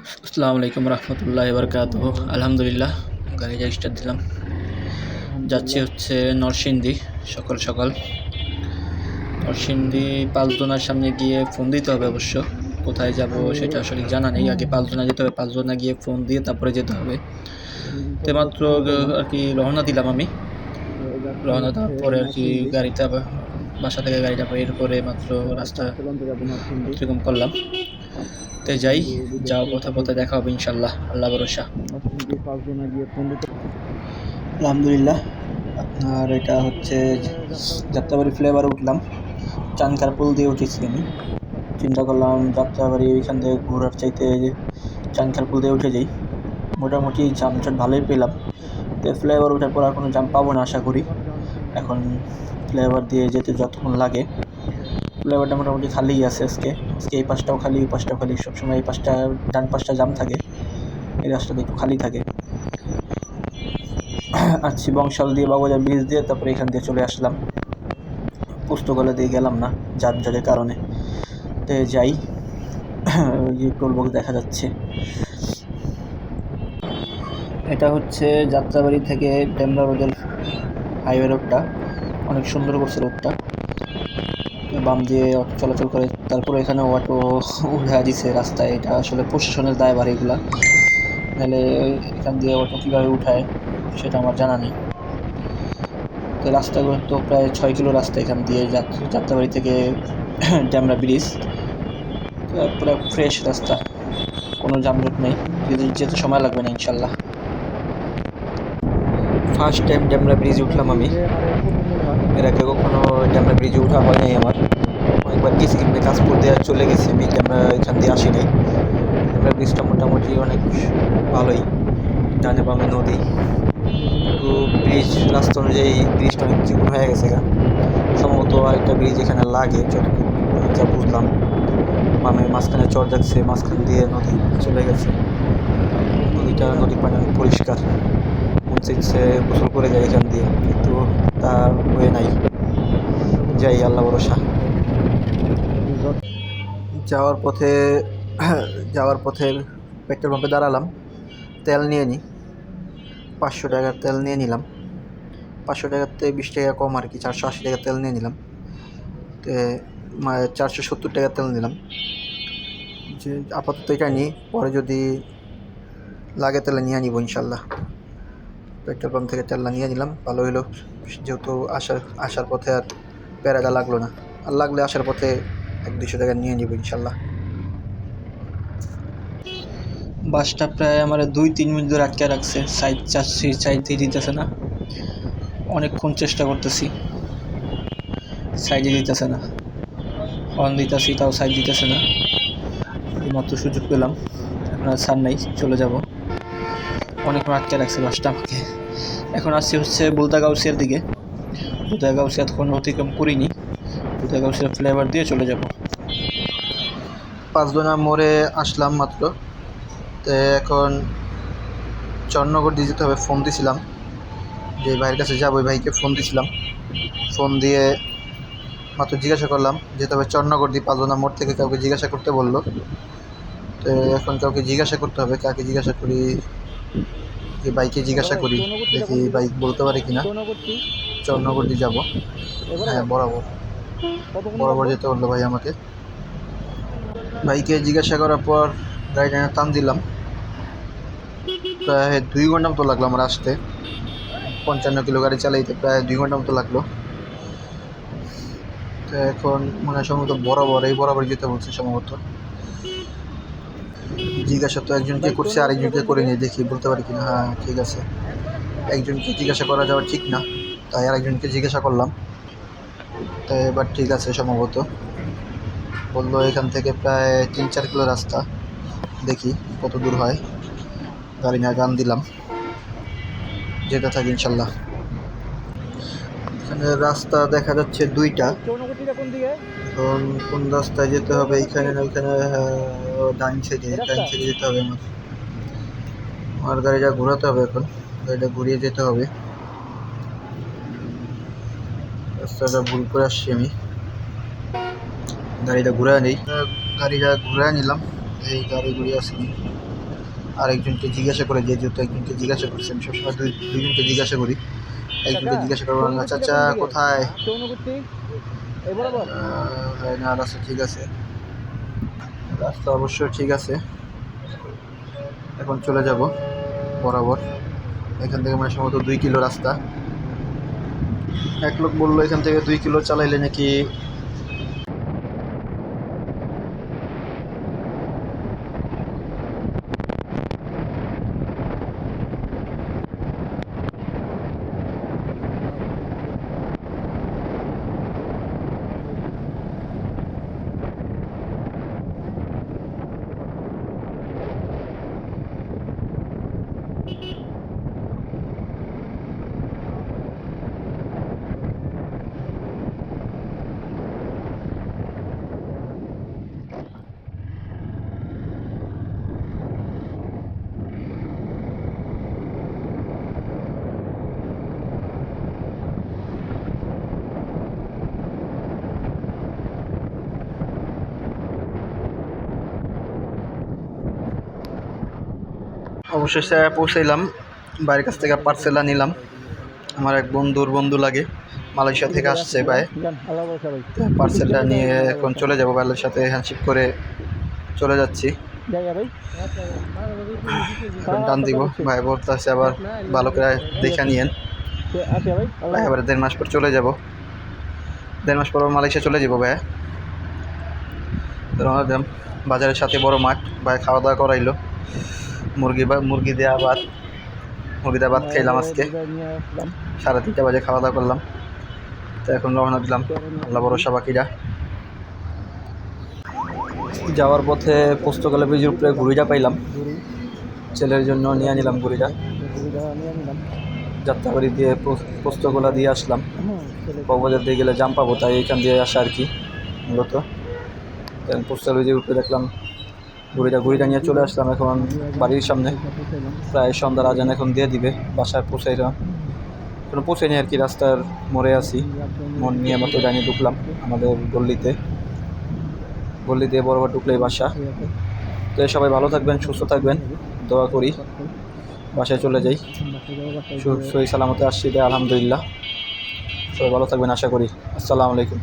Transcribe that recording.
আসসালামু আলাইকুম রহমতুল্লাহ বরকাত আলহামদুলিল্লাহ গাড়িটা স্টার্ট দিলাম। যাচ্ছি হচ্ছে নরসিংদী, সকাল সকাল। নরসিংদী পাঁচজনার সামনে গিয়ে ফোন দিতে হবে অবশ্য। কোথায় যাব সেটা আসলে জানা নেই। আগে পাঁচজনা যেতে হবে, পাঁচজনা গিয়ে ফোন দিয়ে তারপরে যেতে হবে। তো মাত্র আর কি রওনা দিলাম আমি। রওনা দেওয়ার পরে আর কি গাড়িতে বাসা থেকে গাড়িটা বের করে মাত্র রাস্তা এরকম করলাম। তো যাই যাও পথে পথে দেখা হবে ইনশাল্লাহ আল্লাহ ভরসা। আলহামদুলিল্লাহ, আপনার এটা হচ্ছে যাত্রাবাড়ি ফ্লেভারে উঠলাম। চানকার পুল দিয়ে উঠেছি আমি। চিন্তা করলাম যাত্রাবাড়ি ওইখান থেকে ঘোরার চাইতে চানকার পুল দিয়ে উঠে যাই। মোটামুটি জামটাট ভালোই পেলাম। তো ফ্লেভার ওঠার পর আর কোনো জাম পাবো না আশা করি। এখন ফ্লেভার দিয়ে যেতে যতক্ষণ লাগে। ফ্লেভারটা মোটামুটি খালিই আছে আজকে। আজকে এই পাশটাও খালি, এই পাশটাও খালি। সবসময় এই পাশটা, ডান পাশটা জাম থাকে। এই রাস্তাটা একটু খালি থাকে। আসছি বংশাল দিয়ে বাবুজার ব্রিজ দিয়ে তারপরে এখান দিয়ে চলে আসলাম। পুস্তকালয় দিয়ে গেলাম না, যানজটের কারণে। তো যাই। টোল বক্স দেখা যাচ্ছে। এটা হচ্ছে যাত্রাবাড়ি থেকে ডেমরা রোডের হাইওয়ে রোডটা। অনেক সুন্দর করছে রোডটা। বাম দিয়ে অটো চলাচল করে, তারপরে এখানে অটো উঠা দিছে রাস্তায়। এটা আসলে প্রশাসনের দায়ভার এগুলা। নাহলে এখান দিয়ে অটো কীভাবে উঠায়, সেটা আমার জানা নেই। তো রাস্তাগুলো তো প্রায় ছয় কিলো রাস্তা এখান দিয়ে যাত্রা যাত্রাবাড়ি থেকে ড্যামরা ব্রিজ। পুরো ফ্রেশ রাস্তা। কোনো যানজট নেই। যেতে সময় লাগবে না, ইনশাল্লাহ। ফার্স্ট টাইম ড্যামরা ব্রিজে উঠলাম আমি। এর আগে কখনো ড্যামরা ব্রিজে উঠা হয় নাই আমার। অনেকবার গেছি, কিন্তু কাজপুর দিয়ে চলে গেছি আমি ড্যামরা এখান দিয়ে আসি নাই ড্যামরা ব্রিজটা মোটামুটি অনেক ভালোই, ডানে বামে নদী। তো ব্রিজ রাস্তা অনুযায়ী ব্রিজটা অনেক চিকুন হয়ে গেছে গা। সম্ভবত আরেকটা ব্রিজ এখানে লাগে, যতটুকু যা বুঝলাম। বামে মাঝখানে চর যাচ্ছে, মাঝখান দিয়ে নদী চলে গেছে। নদীটা, নদীর পানি অনেক পরিষ্কার। মন গোসল করে যায় এখান দিয়ে, কিন্তু তার হয়ে নাই। যাই, আল্লাহ ভরসা। যাওয়ার পথে যাওয়ার পথে পেট্রোল পাম্পে দাঁড়ালাম, তেল নিয়ে নিই পাঁচশো টাকার তেল নিয়ে নিলাম। পাঁচশো টাকার টাকাতে বিশ টাকা কম আর কি, চারশো আশি টাকার তেল নিয়ে নিলাম। চারশো সত্তর টাকার তেল নিলাম। যে, আপাতত এটা নিই পরে যদি লাগে তাহলে নিয়ে নিব ইনশাল্লাহ। পেট্রোল পাম্প থেকে তেলটা নিয়ে নিলাম, ভালো হলো যেহেতু আসার আসার পথে আর প্যারাটা লাগল না। আর লাগলে আসার পথে এক দুশো টাকা নিয়ে নিব ইনশাল্লাহ। বাসটা প্রায় আমার দুই, তিন মিনিট ধরে আটকে রাখছে। সাইড চাচ্ছি, সাইড দিয়ে দিতেছে না। অনেকক্ষণ চেষ্টা করতেছি। সাইডে দিতেছে না। হর্ন দিতেছি, তাও সাইড দিতেছে না। মাত্র সুযোগ পেলাম। আপনার সার নাই, চলে যাব। অনেকক্ষণ আটকে রাখছে বাসটা। এখন আসছি হচ্ছে বুলদা গাউসিয়ার দিকে। বুলদা গাউসিয়া কোনো অতিক্রম করিনি। বুলদা গাউসিয়ার ফ্লেভার দিয়ে চলে যাব। পাঁচদোনা মোড়ে আসলাম মাত্র। তো এখন চন্নগর দিয়ে যেতে হবে, ফোন দিছিলাম। যে ভাইয়ের কাছে যাব, ওই ভাইকে ফোন দিছিলাম। ফোন দিয়ে মাত্র জিজ্ঞাসা করলাম, যেতে হবে চন্নগর দিয়ে পাঁচদোনা মোড় থেকে কাউকে জিজ্ঞাসা করতে বলল। তো এখন কাউকে জিজ্ঞাসা করতে হবে, কাকে জিজ্ঞাসা করি? যে বাইকে জিজ্ঞাসা করি দেখি এই বাইক বলতে পারে কিনা। দিয়ে যাব। হ্যাঁ বরাবর। বরাবর যেতে বলল ভাই আমাকে। বাইকে জিজ্ঞাসা করার পর গাড়িটা টান দিলাম। প্রায় দুই ঘণ্টা মতো লাগল আমার আসতে। পঞ্চান্ন কিলো গাড়ি চালাইতে প্রায় দুই ঘণ্টা মতো লাগল। তো এখন মনে হয় সম্ভবত বরাবর, এই বরাবর যেতে বলছে সম্ভবত। জিজ্ঞাসা তো একজনকে করছে, আরেকজনকে করে নিয়ে দেখি, বলতে পারি কিনা হ্যাঁ ঠিক আছে। একজনকে জিজ্ঞাসা করা যাওয়া ঠিক না, তাই আরেকজনকে জিজ্ঞাসা করলাম। তো এবার ঠিক আছে সম্ভবত। বলল এখান থেকে প্রায় তিন চার কিলো রাস্তা, দেখি কত দূর হয়। গাড়ি না গান দিলাম। যেতে থাকি ইনশাল্লাহ। এখানে রাস্তা দেখা যাচ্ছে দুইটা। এখন কোন রাস্তায় যেতে হবে এইখানে না ওইখানে ডাইন সাইডে ডাইন সাইডে যেতে হবে আমার। আমার গাড়িটা ঘোরাতে হবে এখন গাড়িটা ঘুরিয়ে যেতে হবে। রাস্তাটা ভুল করে আসছি আমি। গাড়িটা ঘুরে নিই। গাড়িটা ঘুরে নিলাম এই গাড়ি ঘুরে আসি আরেকজনকে জিজ্ঞাসা করে যে যেহেতু একজনকে জিজ্ঞাসা করছি আমি সবসময় দুই দুজনকে জিজ্ঞাসা করি। একজনকে জিজ্ঞাসা করব না চাচা কোথায়? এই না রাস্তা ঠিক আছে। রাস্তা অবশ্য ঠিক আছে। এখন চলে যাব বরাবর। এখান থেকে মানে সম্ভবত দুই কিলো রাস্তা। এক লোক বলল এখান থেকে দুই কিলো চালাইলে নাকি অবশেষে পৌঁছাইলাম বাইরের কাছ থেকে পার্সেলটা নিলাম। আমার এক বন্ধুর বন্ধু লাগে, মালয়েশিয়া থেকে আসছে ভাই। পার্সেলটা নিয়ে এখন চলে যাব ভাইয়ের সাথে হ্যান্ডশিপ করে চলে যাচ্ছি। টান দিব, ভাই বলতেছে আবার ভালো করে দেখে নিয়েন। ভাই এবারে দেড় মাস পর চলে যাব। দেড় মাস পর মালয়েশিয়া চলে যাব ভাই। বাজারের সাথে বড় মাঠ, ভাই খাওয়া দাওয়া করাইলো। মুরগি বা মুরগি দেওয়া ভাত। মুরগি দেওয়া ভাত খাইলাম আজকে। সাড়ে তিনটা বাজে খাওয়া দাওয়া করলাম। তো এখন রওনা দিলাম আল্লাহ ভরসা বাকিরা। যাওয়ার পথে পোস্তকালে ব্রিজের উপরে ঘুড়িটা পাইলাম। ছেলের জন্য নিয়ে নিলাম ঘুরিটা যাত্রাবাড়ি দিয়ে পোস- পোস্তগোলা দিয়ে আসলাম। কক্সবাজার দিয়ে গেলে জাম পাবো, তাই এখান দিয়ে আসা আর কি মূলত। পোস্টাল ব্রিজের উপরে দেখলাম ঘুড়িটা ঘুড়িটা নিয়ে চলে আসলাম এখন বাড়ির সামনে। প্রায় সন্ধ্যার আজান এখন দিয়ে দিবে, বাসায় পৌঁছাইলাম এখনও পৌঁছাইনি আর কি, রাস্তার মোড়ে আছি। মন নিয়ে মতো জানিয়ে ঢুকলাম আমাদের গল্লিতে। গল্লি দিয়ে বরাবর ঢুকলেই বাসা। তো সবাই ভালো থাকবেন, সুস্থ থাকবেন, দোয়া করি। বাসায় চলে যাই। সহি সালামতে আসছি আলহামদুলিল্লাহ। সবাই ভালো থাকবেন, আশা করি। আসসালামু আলাইকুম।